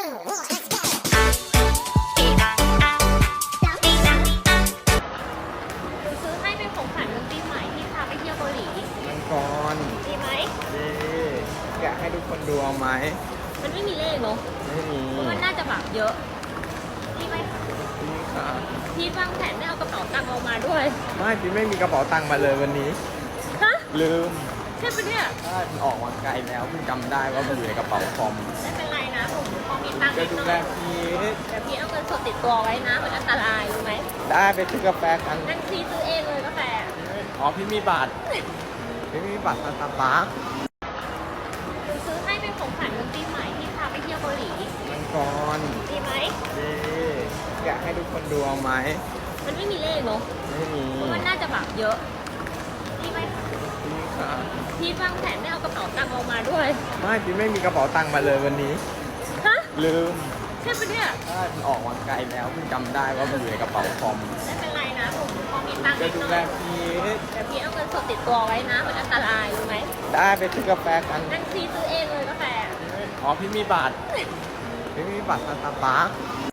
หนูซื้อให้เป็นของขวัญวันปีใหม่ที่พาไปเที่ยวเกาหลีมังกรดีไหม เย้อยากให้ทุกคนดูเอาไหมมันไม่มีเลขเนาะไม่มีเพราะมันน่าจะแบบเยอะดีไหมนี่ค่ะพี่วางแผนไม่เอากระเป๋าตังค์ออกมาด้วย ไม่พี่ไม่มีกระเป๋าตังค์มาเลยวันนี้ ฮะลืมใช่ปะเนี่ย ถ้าออกมาไกลแล้วเพิ่งจำได้ว่ามันอยู่ในกระเป๋าคอม ไม่เป็นไร นะผมพอมีตังค์จะนิดดูหน่แลอยพี่แต่พี่เอาเงินสดติดตัวไว้นะมันอันตรายรู้ไหมได้ไปซื้อกาแฟกันงั้นพี่ซื้อเองเลยกาแฟอ๋อพี่มีบัตรพี่มีบัตรสตาร์บัคหนูซื้อให้เป็นของขวัญวันปีใหม่ที่พาไปเที่ยวเกาหลีมังกรดีไหมเย้อยากให้ทุกคนดูเอาไหมมันไม่มีเลขเนาะไม่มีเพราะมันน่าจะแบบเยอะดีไหมนี่ค่ะพี่วางแผนไม่เอากระเป๋าตังค์ออกมาด้วย ไม่พี่ไม่มีกระเป๋าตังค์มาเลยวันนี้ฮะ ลืมใช่ปะเนี่ยถ้าออกมาไกลแล้วเพิ่งจำได้ว่ามันอยู่ในกระเป๋าคอมไม่เป็นไรนะผมพอมีตังค์จะนิดดูหน่แลอยพี่แต่พี่เอาเงินสดติดตัวไว้นะ มันอันตรายรู้ไหมได้ไปซื้อกาแฟกันงั้นพี่ซื้อเองเลยกาแฟอ๋อพี่มีบัตรพี่มีบัตรสตาร์บัค